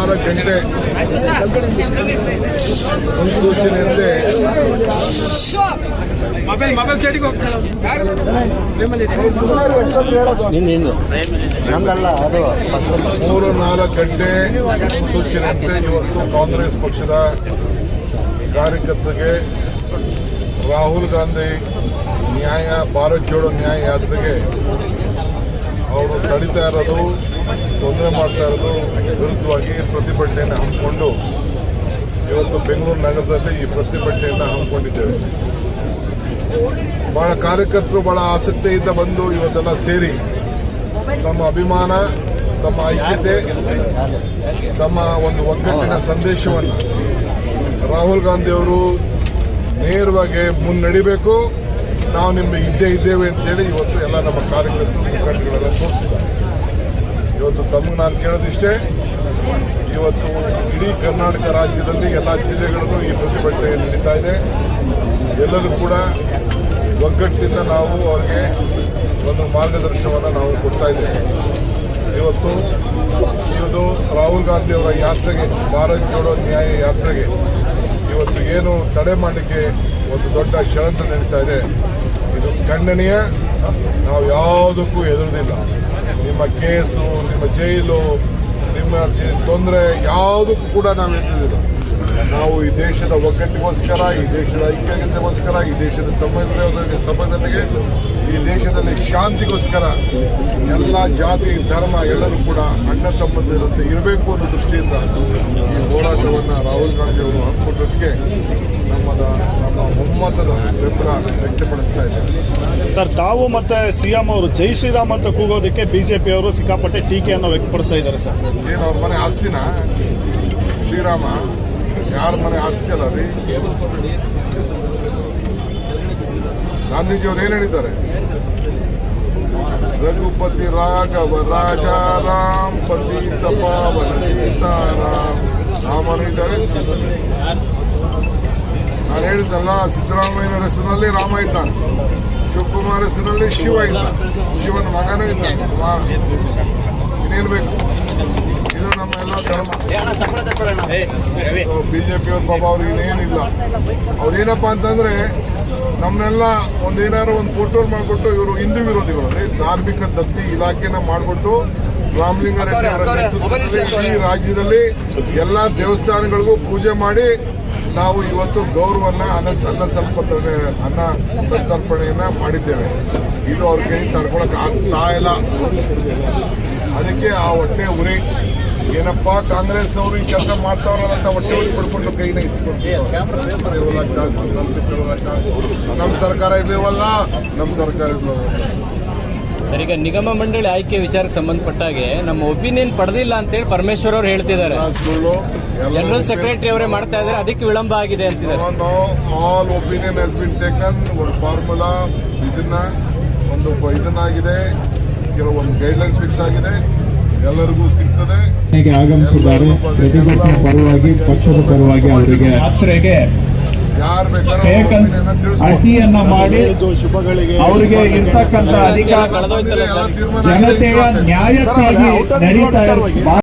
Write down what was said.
ಆರು ಗಂಟೆ ಮುನ್ಸೂಚನೆಯಂತೆ ಮೂರು ನಾಲ್ಕು ಗಂಟೆ ಮುನ್ಸೂಚನೆಯಂತೆ ಇವತ್ತು ಕಾಂಗ್ರೆಸ್ ಪಕ್ಷದ ಕಾರ್ಯಕರ್ತರಿಗೆ ರಾಹುಲ್ ಗಾಂಧಿ ನ್ಯಾಯ ಭಾರತ್ ಜೋಡೋ ನ್ಯಾಯ ಯಾತ್ರೆಗೆ ಅವರು ತಡಿತಾ ಇರೋದು. ತೊಂದರೆ ಮಾಡ್ತಾ ಇರೋದು ವಿರುದ್ಧವಾಗಿ ಪ್ರತಿಭಟನೆಯನ್ನು ಹಮ್ಮಿಕೊಂಡು ಇವತ್ತು ಬೆಂಗಳೂರು ನಗರದಲ್ಲಿ ಈ ಪ್ರತಿಭಟನೆಯನ್ನು ಹಮ್ಮಿಕೊಂಡಿದ್ದೇವೆ. ಬಹಳ ಕಾರ್ಯಕರ್ತರು ಬಹಳ ಆಸಕ್ತಿಯಿಂದ ಬಂದು ಇವತ್ತೆಲ್ಲ ಸೇರಿ ತಮ್ಮ ಅಭಿಮಾನ ತಮ್ಮ ಐಕ್ಯತೆ ತಮ್ಮ ಒಂದು ಒಗ್ಗಟ್ಟಿನ ಸಂದೇಶವನ್ನು ರಾಹುಲ್ ಗಾಂಧಿ ಅವರು ನೇರವಾಗಿ ಮುನ್ನಡಿಬೇಕು. ನಾವು ನಿಮಗೆ ಇದ್ದೇ ಇದ್ದೇವೆ ಅಂತೇಳಿ ಇವತ್ತು ಎಲ್ಲ ನಮ್ಮ ಕಾರ್ಯಕರ್ತರು ಮುಖಂಡಗಳೆಲ್ಲ ತೋರಿಸಿದ್ದಾರೆ. ಇವತ್ತು ತಮಗೆ ನಾನು ಕೇಳೋದಿಷ್ಟೇ, ಇವತ್ತು ಇಡೀ ಕರ್ನಾಟಕ ರಾಜ್ಯದಲ್ಲಿ ಎಲ್ಲ ಜಿಲ್ಲೆಗಳಲ್ಲೂ ಈ ಪ್ರತಿಭಟನೆ ನಡೀತಾ ಇದೆ. ಎಲ್ಲರೂ ಕೂಡ ಒಗ್ಗಟ್ಟಿನಿಂದ ನಾವು ಅವರಿಗೆ ಒಂದು ಮಾರ್ಗದರ್ಶನವನ್ನು ನಾವು ಕೊಡ್ತಾ ಇದ್ದೇವೆ. ಇವತ್ತು ಇವತ್ತು ರಾಹುಲ್ ಗಾಂಧಿ ಅವರ ಯಾತ್ರೆಗೆ, ಭಾರತ್ ಜೋಡೋ ನ್ಯಾಯ ಯಾತ್ರೆಗೆ ಇವತ್ತು ಏನು ತಡೆ ಮಾಡಲಿಕ್ಕೆ ಒಂದು ದೊಡ್ಡ ಷರಂತ ನಡೀತಾ ಇದೆ. ಇದು ಖಂಡನೀಯ. ನಾವು ಯಾವುದಕ್ಕೂ ಹೆದರುದಿಲ್ಲ ನಿಮ್ಮ ಕೇಸು, ನಿಮ್ಮ ಜೈಲು, ನಿಮ್ಮ ತೊಂದರೆ ಯಾವುದಕ್ಕೂ ಕೂಡ ನಾವು ಎದುರುದಿಲ್ಲ ನಾವು ಈ ದೇಶದ ಒಗ್ಗಟ್ಟಿಗೋಸ್ಕರ, ಈ ದೇಶದ ಐಕ್ಯತೆಗೋಸ್ಕರ, ಈ ದೇಶದ ಸಮಗ್ರತೆ ಸಮಗ್ರತೆಗೆ, ಈ ದೇಶದಲ್ಲಿ ಶಾಂತಿಗೋಸ್ಕರ ಎಲ್ಲ ಜಾತಿ, ಧರ್ಮ ಎಲ್ಲರೂ ಕೂಡ ಅಣ್ಣ ಸಂಬಂಧದಂತೆ ಇರಬೇಕು ಅನ್ನೋ ದೃಷ್ಟಿಯಿಂದ ಈ ಹೋರಾಟವನ್ನು ರಾಹುಲ್ ಗಾಂಧಿ ಅವರು ಹಮ್ಮಿಕೊಂಡಿದ್ದಕ್ಕೆ ನಮ್ಮದ ನಮ್ಮ ಒಮ್ಮತದ ಬೆಂಬಲ ವ್ಯಕ್ತಪಡಿಸ್ತಾ ಇದ್ದೇವೆ ಸರ್ ತಾವು ಮತ್ತೆ ಸಿಎಂ ಅವರು ಜೈ ಶ್ರೀರಾಮ್ ಅಂತ ಕೂಗೋದಕ್ಕೆ ಬಿಜೆಪಿ ಅವರು ಸಿಕ್ಕಾಪಟ್ಟೆ ಟೀಕೆಯನ್ನು ವ್ಯಕ್ತಪಡಿಸ್ತಾ ಇದ್ದಾರೆ ಸರ್. ಏನು ಅವ್ರ ಮನೆ ಆಸ್ತಿನ? ಶ್ರೀರಾಮ ಯಾರ ಮನೆ ಆಸ್ತಿ ಅಲ್ಲ ರೀ ಗಾಂಧೀಜಿಯವರು ಏನ್ ಹೇಳಿದ್ದಾರೆ? ರಘುಪತಿ ರಾಘವ ರಾಜ ರಾಮ್ ಪತಿ ತಪಾವನ ಸೀತಾರಾಮ್ ರಾಮನು ಹೇಳಿದ್ದಲ್ಲ, ಸಿದ್ದರಾಮಯ್ಯನ ಹೆಸರಿನಲ್ಲಿ ರಾಮ ಇದ್ದಾನೆ. ಶಿವಕುಮಾರ್ ಹೆಸರಿನಲ್ಲಿ ಶಿವ ಇದ್ದಾನೆ. ಶಿವನ ಮಗನೇ ಇದ್ದಾನೆ. ಇನ್ನೇನು ಬೇಕು? ಇದು ನಮ್ಮ ಎಲ್ಲ ಧರ್ಮ. ಬಿಜೆಪಿಯವ್ರ ಪಾಪ ಅವ್ರಿಗೆ ಇನ್ನೇನಿಲ್ಲ. ಅವ್ರೇನಪ್ಪ ಅಂತಂದ್ರೆ ನಮ್ಮನ್ನೆಲ್ಲ ಒಂದೇನಾದ್ರು ಒಂದು ಫೋಟೋ ಮಾಡಿಕೊಟ್ಟು ಇವರು ಹಿಂದೂ ವಿರೋಧಿಗಳು ಧಾರ್ಮಿಕ ದತ್ತಿ ಇಲಾಖೆನ ಮಾಡಿಬಿಟ್ಟು ರಾಮಲಿಂಗಾರೆಡ್ಡಿ ಅವರ ರಾಜ್ಯದಲ್ಲಿ ಎಲ್ಲ ದೇವಸ್ಥಾನಗಳಿಗೂ ಪೂಜೆ ಮಾಡಿ ನಾವು ಇವತ್ತು ಗೌರವನ್ನ ಅನ್ನ ಸಂಪರ್ಪಣೆ ಅನ್ನ ಸಂತರ್ಪಣೆಯನ್ನ ಮಾಡಿದ್ದೇವೆ. ಇದು ಅವ್ರ ಕೈ ತಡ್ಕೊಳಕ್ ಆಗ್ತಾ ಇಲ್ಲ. ಅದಕ್ಕೆ ಆ ಹೊಟ್ಟೆ ಉರಿ. ಏನಪ್ಪಾ, ಕಾಂಗ್ರೆಸ್ ಅವರು ಈ ಕೆಲಸ ಮಾಡ್ತಾವ್ರಲ್ಲ ಅಂತ ಹೊಟ್ಟೆ ಉರಿ ಪಡ್ಕೊಂಡು ಕೈನ ಇಸ್ಕೊಂಡು ನಮ್ಮ ಸರ್ಕಾರ ಇರ್ಲಿಲ್ವಲ್ಲ? ನಮ್ಮ ಸರ್ಕಾರ ಇರ್ಲಿಲ್ವಲ್ಲ. ಸರ್ ಈಗ ನಿಗಮ ಮಂಡಳಿ ಆಯ್ಕೆ ವಿಚಾರಕ್ಕೆ ಸಂಬಂಧಪಟ್ಟ ಹಾಗೆ ನಮ್ಮ ಒಪಿನಿಯನ್ ಪಡೆದಿಲ್ಲ ಅಂತೇಳಿ ಪರಮೇಶ್ವರ್ ಅವರು ಹೇಳ್ತಿದ್ದಾರೆ. ಸುಳ್ಳು ಜನರಲ್ ಸೆಕ್ರೆಟರಿ ಅವರೇ ಮಾಡ್ತಾ ಇದ್ದಾರೆ ಅದಕ್ಕೆ ವಿಳಂಬ ಆಗಿದೆ ಅಂತಿದ್ದಾರೆ. All opinion has been taken ಒಂದು ಫಾರ್ಮುಲಾ ಇದನ್ನ ಒಂದು ಇದನ್ನಾಗಿದೆ. ಕೆಲವೊಂದು ಗೈಡ್ಲೈನ್ಸ್ ಫಿಕ್ಸ್ ಆಗಿದೆ. ಎಲ್ಲರಿಗೂ ಸಿಗ್ತದೆ. ಆಗಮಿಸಿದ್ದಾರೆ. ಪ್ರತಿಭಟನೆ ಪರವಾಗಿ ಪಕ್ಷದ ಪರವಾಗಿ ಅವರಿಗೆ ಒಪಿನಿಯನ್ ಮಾಡಿ ಇದು ಶುಭಗಳಿಗೆ ಅವರಿಗೆ ಇರ್ತಕ್ಕಂಥ ಅಧಿಕಾರ ಕಳೆದೋಯ್ತಲ್ಲ ಎಲ್ಲ ತೀರ್ಮಾನ ಜನತೆಯ ನ್ಯಾಯಕ್ಕಾಗಿ ನಡೀತಾ